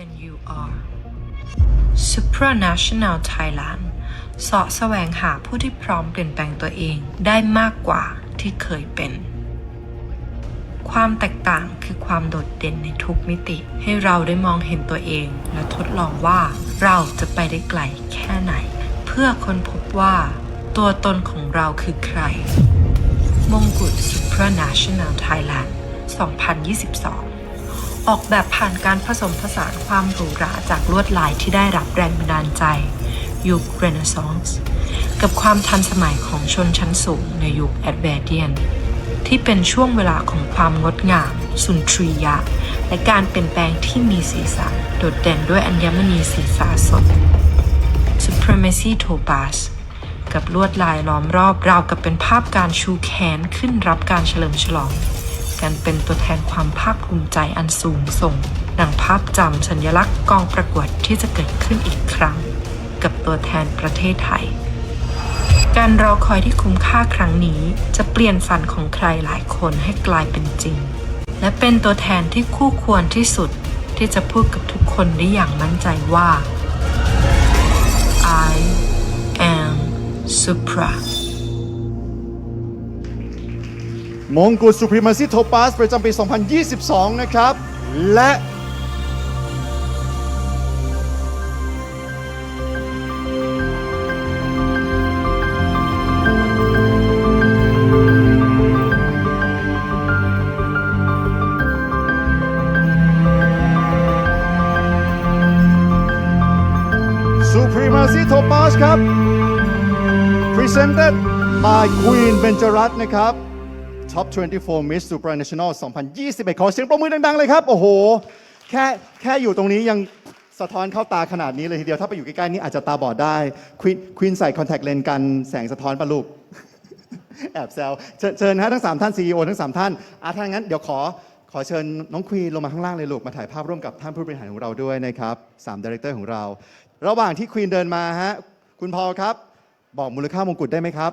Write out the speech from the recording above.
than you are supranational Thailand เสาะแสวงหาผู้ที่พร้อมเปลี่ยนแปลงตัวเองได้มากกว่าที่เคยเป็น ความแตกต่างคือความโดดเด่นในทุกมิติ ให้เราได้มองเห็นตัวเอง และทดลองว่าเราจะไปได้ไกลแค่ไหน เพื่อค้นพบว่า ตัวตนของเราคือใคร มงกุฎ Supranational Thailand 2022 ออกแบบผ่านการผสมผสานความหรูหราจากลวดลายที่ได้รับแรงบันดาลใจ ยุคเรเนซองส์กับความทันสมัยของชนชั้นสูงในยุคแอดแวเดียน ที่เป็นช่วงเวลาของความงดงาม สุนทรียะ และการเปลี่ยนแปลงที่มีสีสันโดดเด่นด้วยอัญมณีสีสาสด Supremacy Topaz กับลวดลายล้อมรอบราวกับเป็นภาพการชูแขนขึ้นรับการเฉลิมฉลอง การเป็นตัวแทนความภาคภูมิใจอันสูงส่งดังภาพจำสัญลักษณ์กองประกวดที่จะเกิดขึ้นอีกครั้ง กับตัวแทนประเทศไทย การรอคอยที่คุ้มค่าครั้งนี้จะเปลี่ยนฝันของใครหลายคนให้กลายเป็นจริง และเป็นตัวแทนที่คู่ควรที่สุดที่จะพูดกับทุกคนได้อย่างมั่นใจว่า I am Supra มงกุฎ Supremacy โทปาสประจำปี 2022 นะครับ และซูพรีมาซีโทปาสครับ Presented by Queen เบญจรัตน์นะครับ Top 24 Miss Supranational 2021 ขอเสียงปรบมือดัง ๆ เลยครับ โอ้โห แค่แค่อยู่ตรงนี้ยังสะท้อนเข้าตาขนาดนี้เลยทีเดียว ถ้าไปอยู่ใกล้ ๆ นี่อาจจะตาบอดได้ Queen Queen ใส่คอนแทคเลนส์กันแสงสะท้อนปะลูก แอบแซวเชิญเชิญนะฮะทั้ง 3 ท่าน CEO ทั้ง 3 ท่านอาถ้างั้นเดี๋ยวขอขอเชิญน้องควีนลงมาข้างล่างเลยลูกมาถ่ายภาพร่วมกับท่านผู้บริหารของเราด้วยนะครับ3ดีเรคเตอร์ของเรา ระหว่างที่ควีนเดินมาฮะคุณพอลครับ บอกมูลค่ามงกุฎได้ไหมครับ